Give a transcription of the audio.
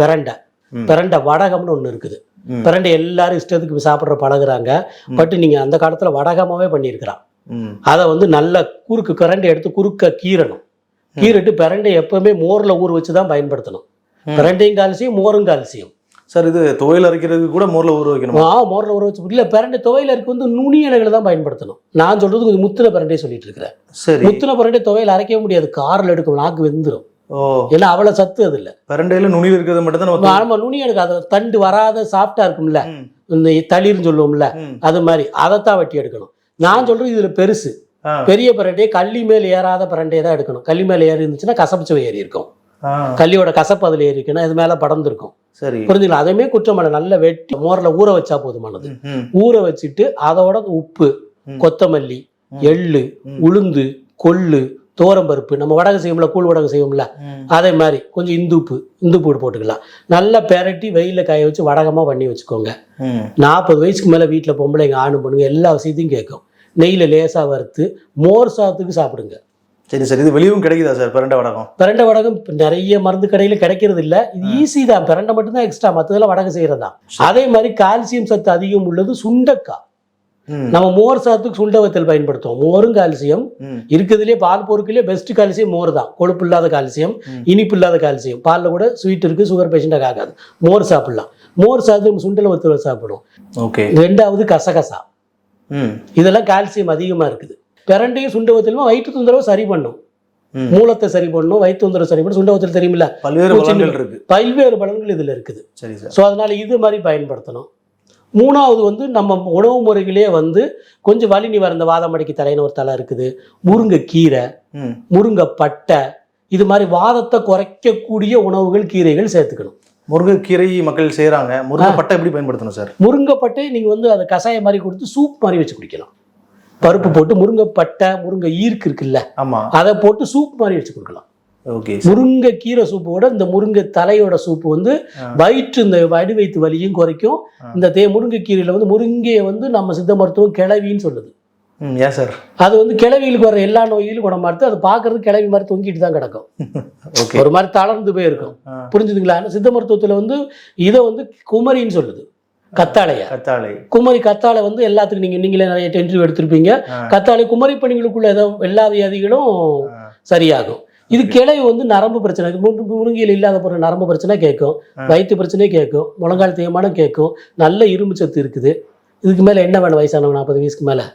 பிரண்டை. பிரண்டை வடகம்னு ஒன்று இருக்குது. பிரண்டை எல்லாரும் இஷ்டத்துக்கு சாப்பிட்ற பழகுறாங்க. பட் நீங்கள் அந்த காலத்தில் வடகமாவே பண்ணியிருக்கிறான் அதை வந்து நல்ல குறுக்கு கரண்டை எடுத்து குறுக்க கீறணும். கீறிட்டு பிரண்டை எப்பவுமே மோரில் ஊற வச்சு தான் பயன்படுத்தணும் பிரண்டையும் கால்சியம் மோரும் கால்சியம். சார் இது துவையல் அரைக்கிறதுக்கு கூட மோர்ல ஊற வைக்கணுமா? ஆ மோரில் ஊற வச்சு இல்லை பிரண்டை துவையில இருக்கு வந்து நுனி இலைகளை தான் பயன்படுத்தணும். நான் சொல்றது கொஞ்சம் முத்தின பிரண்டையை சொல்லிட்டு இருக்கிறேன். சரி. முத்தின பிரண்டை துவையில் அரைக்கவே முடியாது. காரில் எடுக்கும் நாக்கு வெந்துடும் ஏன்னா அவ்வளோ சத்து அது இல்லை. பிரண்டையில நுனியில் இருக்கிறது மட்டும் தான் நம்ம ஆமா நுனி எடுக்க அது தண்டு வராத சாஃப்டா இருக்கும்ல. இந்த தளிர்னு சொல்லுவோம்ல. அது மாதிரி. அதைத்தான் வெட்டி எடுக்கணும். நான் சொல்றது இதுல பெருசு. பெரிய பிரண்டையை கள்ளி மேல் ஏறாத பிரண்டையை தான் எடுக்கணும். கள்ளி மேல ஏறி இருந்துச்சுன்னா கசப்பு சுவை ஏறி இருக்கும். கள்ளியோட கசப்பு அதுல இருக்குன்னா இது மேல படர்ந்துருக்கும். சரி. புரிஞ்சுக்கலாம் அதுவுமே குற்றமல்ல நல்லா வெட்டி மோர்ல ஊற வச்சா போதுமானது ஊற வச்சுட்டு அதோட உப்பு. கொத்தமல்லி. எள்ளு. உளுந்து கொள்ளு தோரம்பருப்பு நம்ம வடகம் செய்வோம்ல கூழ் வடகம் செய்வோம்ல ம். அதே மாதிரி கொஞ்சம் இந்துப்பு இந்துப்பு போட்டுக்கலாம். நல்லா பெரட்டி வெயிலில் காய வச்சு வடகமாக பண்ணி வச்சுக்கோங்க. நாற்பது வயசுக்கு மேலே வீட்டில் பொம்பளைங்க ஆணும் பொண்ணுங்க எல்லா வசதியும் கேட்கும். நெய்யில் லேசாக வறுத்து மோர் சாதத்துக்கு சாப்பிடுங்க. சரி சார். இது வெளியவும் கிடைக்குதா சார்? பிரண்டை வடகம்? பிரண்டை வடகம் நிறைய மருந்து கடையில் கிடைக்கிறது இல்லை. இது ஈஸி தான். பிரண்டை மட்டும்தான் எக்ஸ்ட்ரா மற்றதெல்லாம் வடகம் செய்கிறது தான் அதே மாதிரி கால்சியம் சத்து அதிகம் உள்ளது சுண்டக்காய். நம்ம மோர் சாதத்துக்கு சுண்ட வத்தல் பயன்படுத்துவோம். மோரும் கால்சியம். இருக்கிறதுலே பால் பொருட்களே பெஸ்ட் கால்சியம் மோர் தான். கொழுப்பு இல்லாத கால்சியம். இனிப்பு இல்லாத கால்சியம். பாலில் கூட ஸ்வீட் இருக்குது சுகர் பேஷண்ட்டாக ஆகாது. மோர் சாப்பிடலாம். மோர் சாப்பிட்டு நம்ம சுண்டல் வத்தல் சாப்பிடும் ஓகே. ரெண்டாவது கசகசா. இதெல்லாம் கால்சியம் அதிகமாக இருக்குது. பிரண்டையும் சுண்ட வத்தலும் வயிற்று தொந்தரவு சரி பண்ணும். மூலத்தை சரி பண்ணும் வயிற்று தொந்தரவு சரி பண்ணும். சுண்ட வத்தல் தெரியுமில்ல? பல்வேறு பலன்கள் இருக்கு பல்வேறு பலன்கள் இதில் இருக்குது. சரி சார். ஸோ அதனால இது மாதிரி பயன்படுத்தணும். மூணாவது வந்து நம்ம உணவு முறைகளே வந்து கொஞ்சம் வலி நிவாரண வாதமடிக்கு தலைன்னு ஒரு தலை இருக்குது. முருங்கைக்கீரை முருங்கைப்பட்டை இது மாதிரி வாதத்தை குறைக்கக்கூடிய உணவுகள் கீரைகள் சேர்த்துக்கணும். முருங்கைக்கீரை மக்கள் செய்றாங்க. முருங்கைப்பட்டை எப்படி பயன்படுத்தணும் சார்? முருங்கைப்பட்டை நீங்கள் வந்து அதை கஷாயம் மாதிரி கொடுத்து சூப் மாதிரி வச்சு குடிக்கலாம். பருப்பு போட்டு முருங்கைப்பட்டை முருங்கை ஈர்க்கு இருக்குல்ல ஆமா. அதை போட்டு சூப் மாதிரி வச்சு கொடுக்கலாம். ஓகே முருங்கை கீரை சூப்போட இந்த முருங்கை தலையோட சூப்பு வந்து. வயிற்று இந்த வடி வயிற்று வலியும் குறைக்கும். இந்த தே முருங்கைக்கீரையில வந்து முருங்கையை வந்து நம்ம சித்த மருத்துவம் கிளவின்னு சொல்லுது. ம் ஏன் சார் அது வந்து கிளவிகளுக்கு வர எல்லா நோயிலும் குணமாடுத்து அது பார்க்கறது கிளவி மாதிரி தொங்கிட்டு தான் கிடக்கும். ஓகே ஒரு மாதிரி தளர்ந்து போயிருக்கும். புரிஞ்சுதுங்களா? சித்த மருத்துவத்துல வந்து இதை வந்து குமரின்னு சொல்லுது. கத்தாழைய. கத்தாழை. குமரி கத்தாழை வந்து எல்லாத்துக்கும் நீங்க நீங்களே நிறைய இன்டர்வியூ எடுத்திருப்பீங்க. கத்தாழை குமரி பணிகளுக்குள்ள ஏதோ எல்லா வியாதிகளும் சரியாகும். இது கிளை வந்து நரம்பு பிரச்சனை. முரு- முருங்கையில் இல்லாத பொருள் நரம்பு பிரச்சனை கேட்கும். வயிற்று பிரச்சனை கேட்கும். முழங்கால் தேய்மானம் கேட்கும். நல்ல இரும்பு சத்து இருக்குது. இதுக்கு மேல என்ன வேணும் வயசானவங்க நாற்பது வயசுக்கு மேல?